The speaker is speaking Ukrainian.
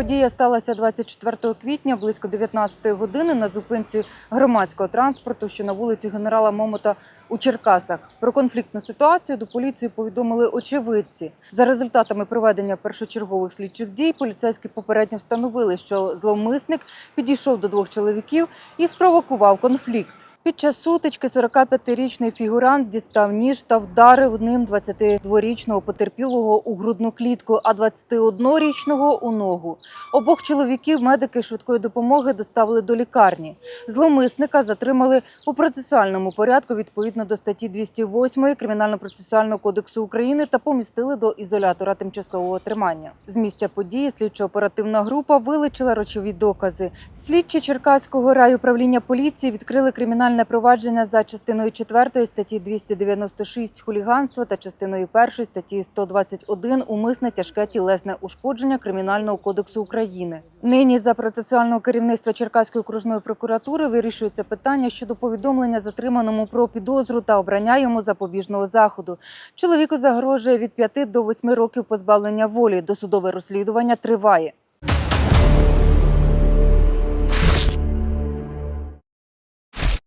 Подія сталася 24 квітня близько 19 години на зупинці громадського транспорту, що на вулиці генерала Момота у Черкасах. Про конфліктну ситуацію до поліції повідомили очевидці. За результатами проведення першочергових слідчих дій поліцейські попередньо встановили, що зловмисник підійшов до двох чоловіків і спровокував конфлікт. Під час сутички 45-річний фігурант дістав ніж та вдарив ним 22-річного потерпілого у грудну клітку, а 21-річного у ногу. Обох чоловіків медики швидкої допомоги доставили до лікарні. Зловмисника затримали у процесуальному порядку відповідно до статті 208 Кримінально-процесуального кодексу України та помістили до ізолятора тимчасового тримання. З місця події слідчо-оперативна група вилучила речові докази. Слідчі Черкаського райуправління поліції відкрили кримінальне провадження за частиною 4 статті 296 хуліганство та частиною 1 статті 121 умисне тяжке тілесне ушкодження Кримінального кодексу України. Нині за процесуального керівництва Черкаської окружної прокуратури вирішується питання щодо повідомлення затриманому про підозру та обрання йому запобіжного заходу. Чоловіку загрожує від 5 до 8 років позбавлення волі. Досудове розслідування триває.